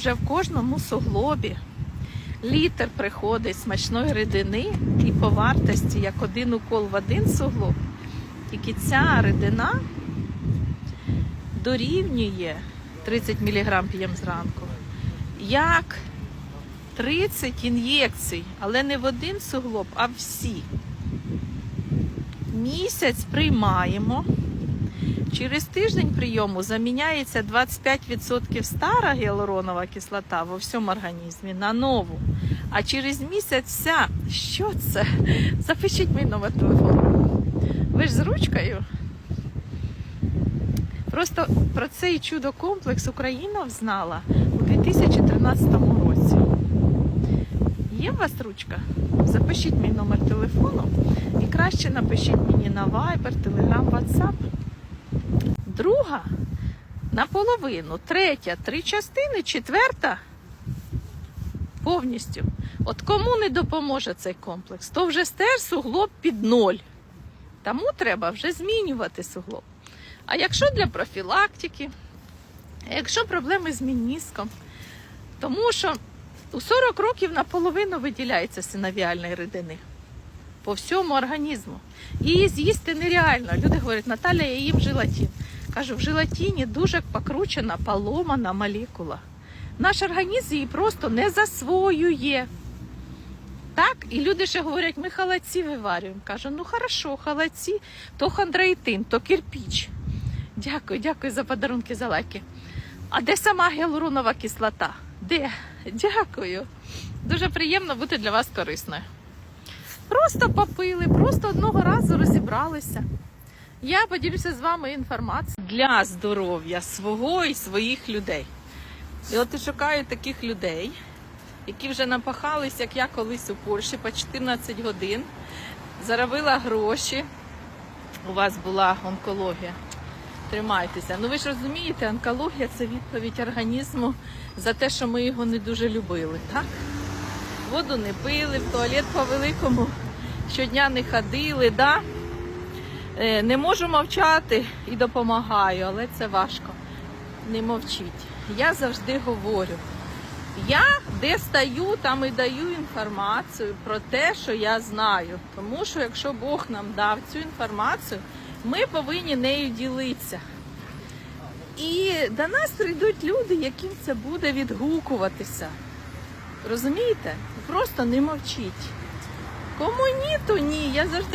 вже в кожному суглобі літр приходить смачної рідини і по вартості як один укол в один суглоб, тільки ця рідина дорівнює 30 мг п'ємо зранку. Як 30 ін'єкцій, але не в один суглоб, а всі. Місяць приймаємо. Через тиждень прийому заміняється 25% стара гіалуронова кислота во всьому організмі на нову. А через місяць вся. Що це? Запишіть мій номер телефону. Ви ж з ручкою. Просто про цей чудо-комплекс Україна взнала у 2013 році. Є у вас ручка? Запишіть мій номер телефону і краще напишіть мені на Viber, Telegram, WhatsApp. Друга наполовину, третя, три частини, четверта повністю. От кому не допоможе цей комплекс, то вже стер суглоб під ноль. Тому треба вже змінювати суглоб. А якщо для профілактики, якщо проблеми з мініском, тому що у 40 років наполовину виділяється синовіальної рідини по всьому організму. Її з'їсти нереально. Люди говорять, Наталя, я їм желатин. Кажу, в желатині дуже покручена, поломана молекула. Наш організм її просто не засвоює. Так, і люди ще говорять, ми халаці виварюємо. Кажу, ну хорошо, халаці, то хондроїтин, то кирпіч. Дякую, дякую за подарунки, за лайки. А де сама гіалуронова кислота? Де? Дякую. Дуже приємно бути для вас корисною. Просто попили, просто одного разу розібралися. Я поділюся з вами інформацією для здоров'я свого і своїх людей. І от шукаю таких людей, які вже напахались, як я колись у Польщі по 14 годин, заробила гроші. У вас була онкологія. Тримайтеся. Ну ви ж розумієте, онкологія це відповідь організму за те, що ми його не дуже любили, так? Воду не пили, в туалет по великому щодня не ходили, да? Е, не можу мовчати і допомагаю, але це важко. Не мовчіть. Я завжди говорю. Я де стаю, там і даю інформацію про те, що я знаю. Тому що якщо Бог нам дав цю інформацію, ми повинні нею ділитися. І до нас прийдуть люди, яким це буде відгукуватися. Розумієте? Просто не мовчіть. Кому ні, то ні. Я завжди.